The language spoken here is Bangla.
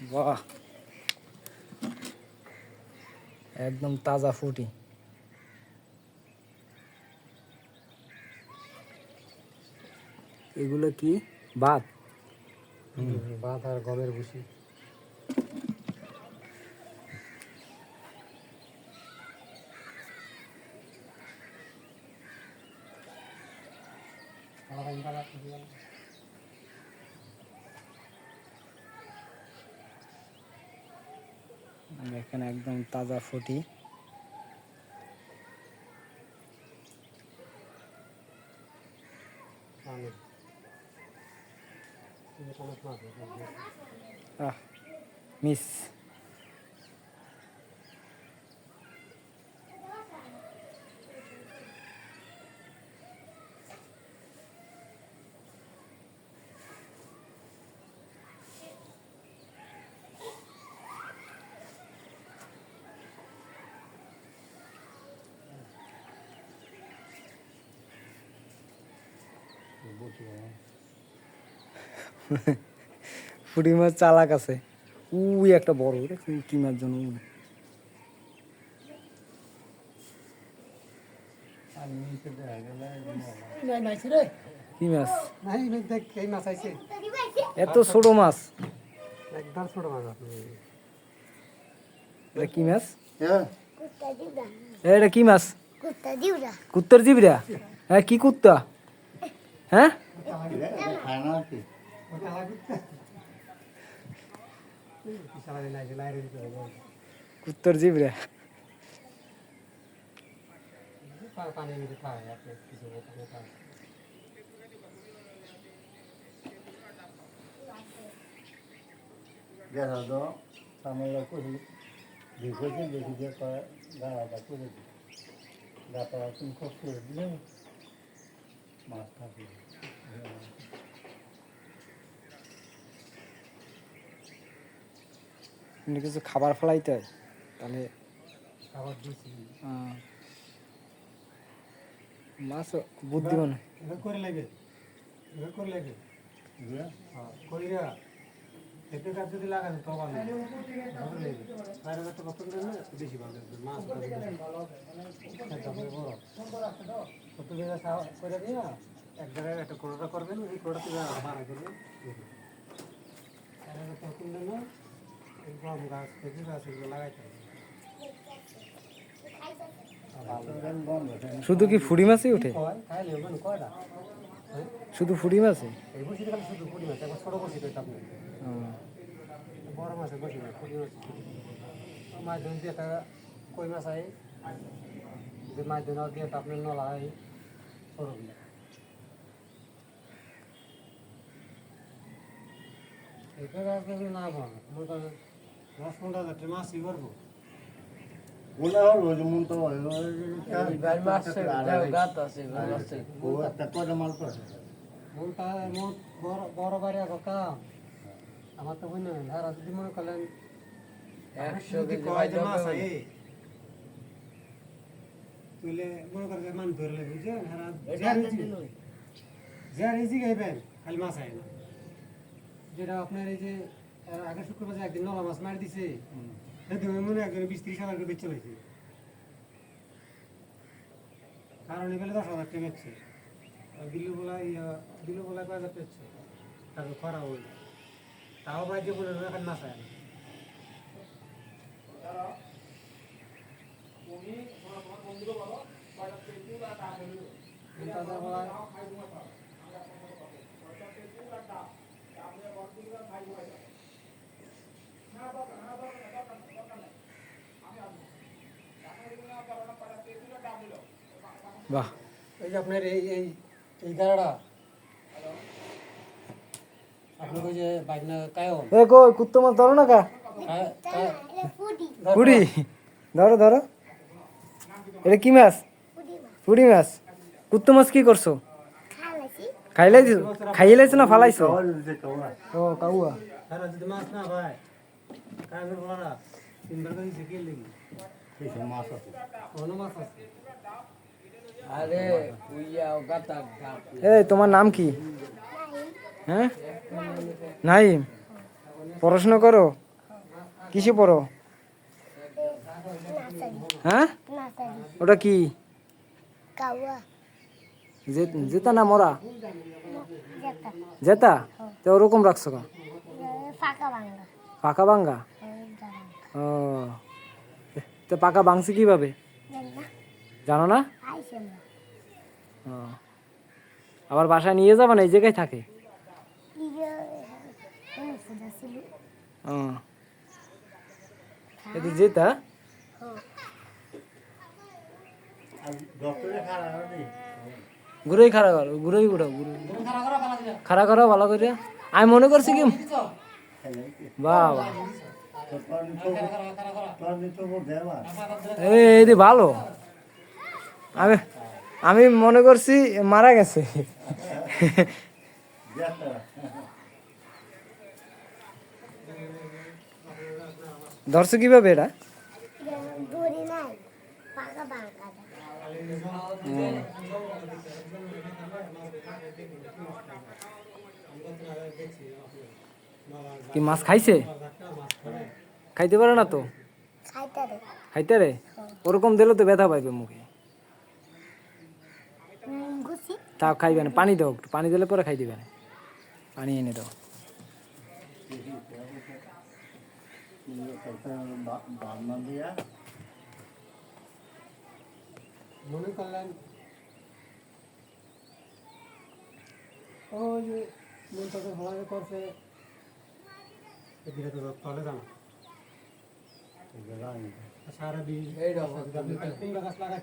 বাহ। একদম তাজা ফুটি। এগুলো কি? ভাত ভাত আর গমের ভুসি। এখানে একদম তাজা ফুটি। মিস। ফুটি মাছ চালাক আছে। উই একটা বড় দেখছেন কি মাছ জন্য। কি মাছ নাই দেখ এই মাছ? আইছে এত ছোট মাছ। একদম ছোট মাছ? এটা কি মাছ? এটা কি মাছ কুত্তার জিবরা? হ্যাঁ কি কুত্তা? হ্যাঁ? কুত্তার আপনি কিছু দেখা তো সামনে করে দেখেছি দেখি যে গাড়াটা করে দিই গাটা তুমি খুব করে দিলে মাছ থাকে এমনি কিছু খাবার ফেলাইতে হয়? তাহলে খাবার দিয়েছি আহ, মাছ বুদ্ধিমান করে লাগে। করে লাগে। হ্যাঁ কইরা। এতে কাজ যদি তো ভালো বাইরে একটা বেশি ভালো মাছ তারপরে কত জায়গা করে দিয়ে এক জায়গায় একটা কোড়াটা করবেন এই কোড়াতে বাড়া করবেন আর একটা এই গম গাছ গাছ এগুলো লাগাইতে শুধু কি ফুড়ি মাছই কয়টা? হ্যাঁ শুধু পুরি মাছ বড় মাছের বসি না পুরি মাছ মাছ ধরে দিয়ে একটা কই মাছ আই যে মাছ ধরে দিয়ে তো আপনার নলা আই সরব না এটা আজকে না ভালো মনে করেন দশ পনেরো হাজার টাকা মাছই করব। বড় বড় বাড়ি এখন কাম আমার তো বুঝলেন আর যদি মনে করলেন একশো কয় যে মাছ আই তুইলে মনে করে মান ধরলে বুঝছেন যার ইজি গাইবেন খালি মাছ আয় না যেটা আপনার এই যে এর আগে শুক্রবার একদিন নলা মাছ মারি দিছে মনে একজন বিশ ত্রিশ হাজার করে বেচে লাইছে। কারণ এগুলো দশ হাজার টাকা বেচছে দিল্লি বলা ইয়া দিল্লি বলা কয় হাজার বেচছে তারপর খরা হই তাও বাইরে বলে এখন না বাহ। এই যে আপনার এই এই এই গাড়াটা। আপনার ওই যে বাইকনা এ কই কুত্তো মাছ ধরো না কা? Ada ধরো। ধরো এটা কি মাছ? Pudi মাছ। কুত্তো মাছ কি করছ? Kalah sih. খাইলাই খাইয়ে লাইছো না ফালাইছো ও কাউয়া। মাছ না ভাই কায়নের বলা তিনবার করে দিছে কে মাছ আছে। অন্য মাছ আছে। এই তোমার নাম কি? হ্যাঁ? নাইম পড়াশোনা করো? কিসে পড়ো? হ্যাঁ? ওটা কি? কাওয়া জেতা না মরা? জেতা। তো ওরকম রাখছো কা ভাঙ্গা পাকা বাঙ্গা ও তো পাকা বাংছি কীভাবে? জানো না? আবার বাসায় নিয়ে যাবে না? এই জায়গায় থাকে? আর ডক্টরে খারাপ ঘুরেই খাড়া করো ঘুরেই উঠাও ঘুরে খাড়া করো ভালো করে। আমি মনে করছি কি? বাবা। এই ভালো। আমি আমি মনে করছি মারা গেছে। ধরছো কীভাবে এটা কি মাছ খাইছে? খাইতে পারে না তো? খাইতে রে? ওরকম দিলে তো ব্যথা পাইবে মুখে। তা খাইবে না। পানি দাও একটু। পানি দিলে পরে খাই দিবে না। পানি এনে দাও। মনে করলেন ওই যে মনটাকে ভালো করছে। এদিকে তো তলে জানা। সারা দিন কুমড়া গাছ লাগা